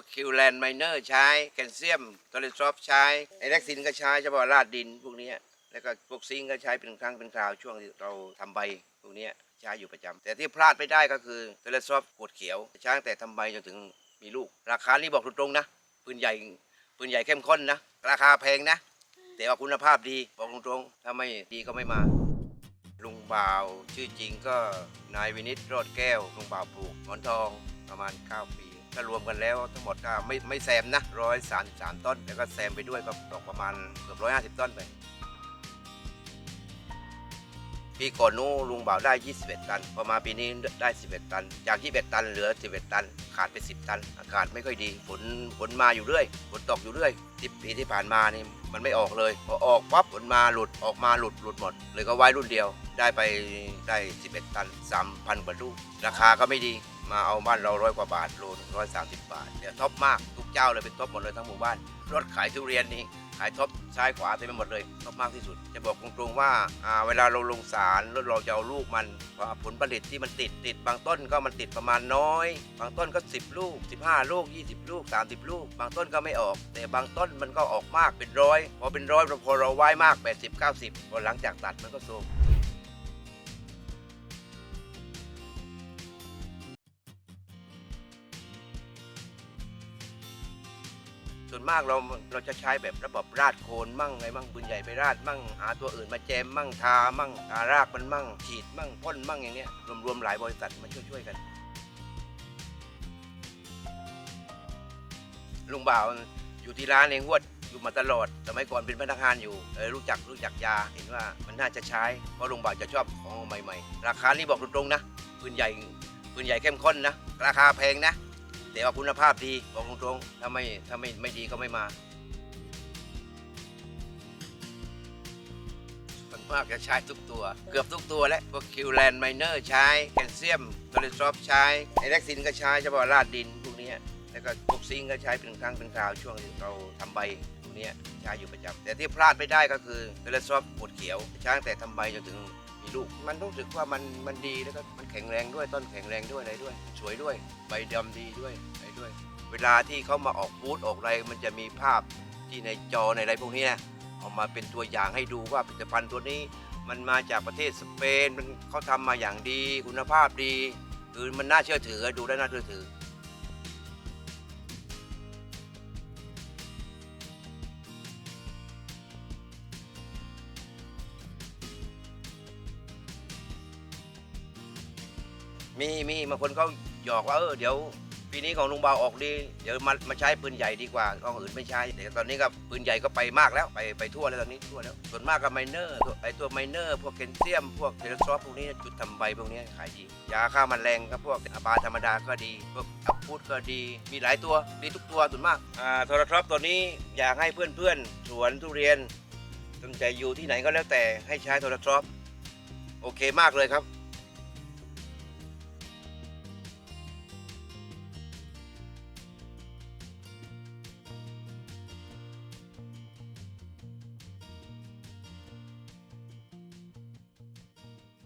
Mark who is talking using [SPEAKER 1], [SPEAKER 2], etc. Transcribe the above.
[SPEAKER 1] วกคิวแลนด์ไมเนอร์ใช้ แคลเซียมโทเลซอฟใช้ไอแล็กซินก็ใช้เฉพาะราดดินพวกนี้แล้วก็พวกซิงก็ใช้เป็นครั้งเป็นคราวช่วงที่เราทำใบพวกนี้ใช้อยู่ประจำแต่ที่พลาดไม่ได้ก็คือโทเลซอฟขวดเขียวใช้ตั้งแต่ทำใบจนถึงมีลูก ราคานี่บอกตรงๆนะปืนใหญ่ปืนใหญ่เข้มข้นนะ ราคาแพงนะ แต่ว่าคุณภาพดีบอกตรงๆถ้าไม่ดีก็ไม่มาลุงบ่าวชื่อจริงก็นายวินิตรอดแก้วลุงบ่าวปลูกหมอนทองประมาณ 9 ปี ถ้ารวมกันแล้วทั้งหมดก็ไม่ไม่แซมนะ133ต้น แล้วก็แซมไปด้วยก็ตกประมาณเกือบ150ต้นไปปีก่อนนู้ลุงบ่าวได้ 21 ตัน พอมาปีนี้ได้ 11 ตัน จาก 21 ตันเหลือ 11 ตัน ขาดไป 10 ตัน อากาศไม่ค่อยดี ฝน ฝนมาอยู่เรื่อย ฝนตกอยู่เรื่อย10ปีที่ผ่านมานี่มันไม่ออกเลย พอออกปั๊บฝนมาหลุด ออกมาหลุด หลุดหมด เลยก็ไว้รุ่นเดียว ได้ไปได้ 11 ตัน 3,000 กว่าลูก ราคาก็ไม่ดี มาเอาบ้านเราร้อยกว่าบาทโลร้อยสามสิบบาทเดี๋ยวท็อปมากทุกเจ้าเลยเป็นท็อปหมดเลยทั้งหมู่บ้านรถขายทุเรียนนี่ขายท็อปซ้ายขวาเต็มไปหมดเลยท็อปมากที่สุด จะบอกตรงๆว่าอ่าเวลาเราลงสารแล้วเราจะเอาลูกมันอ่าผลผลิตที่มันติดติด บางต้นก็มันติดประมาณน้อย บางต้นก็ 10 ลูก 15 ลูก 20 ลูก 30 ลูก บางต้นก็ไม่ออก แต่บางต้นมันก็ออกมากเป็นร้อยพอเป็นร้อยพอเราไว้มาก 80 90พอหลังจากตัดมันก็โทรม ส่วนมากเราเราจะใช้แบบระบบราดโคนมั่งไงมั่งปืนใหญ่ไปราดมั่งหาตัวอื่นมาแจมมั่งทามั่งทารากมันมั่งฉีดมั่งพ่นมั่งอย่างเงี้ยรวมๆหลายบริษัทมาช่วยๆกัน ลุงบ่าวอยู่ที่ร้านเองหวดอยู่มาตลอดสมัยก่อนเป็นพนักงานอยู่เออรู้จักรู้จักยาเห็นว่ามันน่าจะใช้เพราะลุงบ่าวจะชอบของใหม่ๆ ราคานี่บอกตรงๆนะปืนใหญ่ปืนใหญ่เข้มข้นนะ ราคาแพงนะ แต่ว่าคุณภาพดีบอกตรงๆถ้าไม่ถ้าไม่ไม่ดีก็ไม่มาส่วนมากจะใช้ทุกตัว เกือบทุกตัวแล้วพวกคิวแลนด์ไมเนอร์ใช้แคลเซียมโทรซอฟใช้ไอเล็กซินก็ใช้เฉพาะราดดิน แล้วก็พวกซิงก็ใช้เป็นครั้งเป็นคราวช่วงเราทำใบพวกเนี้ใช้อยู่ประจำแต่ที่พลาดไม่ได้ก็คือโทเลซอฟขวดเขียวใช้ตั้งแต่ทำใบจนถึงมีลูก มันรู้สึกว่ามันมันดีแล้วก็มันแข็งแรงด้วยต้นแข็งแรงด้วยอะไรด้วย สวยด้วยใบดำดีด้วยอะไรด้วย เวลาที่เขามาออกบูธออกอะไรมันจะมีภาพที่ในจอในอะไรพวกนี้ยเออกมาเป็นตัวอย่างให้ดูว่าผลิตภัณฑ์ตัวนี้มันมาจากประเทศสเปนมันเขาทำมาอย่างดีคุณภาพดี คือมันน่าเชื่อถือดูแล้น่าเชื่อถือ มีมีบางคนเขาหยอกว่าเออเดี๋ยวปีนี้ของลุงเบาออกดี เดี๋ยวมามาใช้ปืนใหญ่ดีกว่าของอื่นไม่ใช้แต่ตอนนี้ก็ปืนใหญ่ก็ไปมากแล้วไปไปทั่วแล้วตอนนี้ทั่วแล้ว ส่วนมากก็ไมเนอร์ไอตัวไมเนอร์พวกแคลเซียม พวกเทเลซอฟพวกนี้จุดทำใบพวกนี้ขายดียาฆ่าแมลงก็พวกอาบาธรรมดาก็ดีพวกอัพพูดก็ดีมีหลายตัวมีทุกตัวส่วนมากอ่าโทรทรอปตัวนี้อยากให้เพื่อนๆสวนทุเรียนตั้งใจอยู่ที่ไหนก็แล้วแต่ให้ใช้โทรทรอปโอเคมากเลยครับ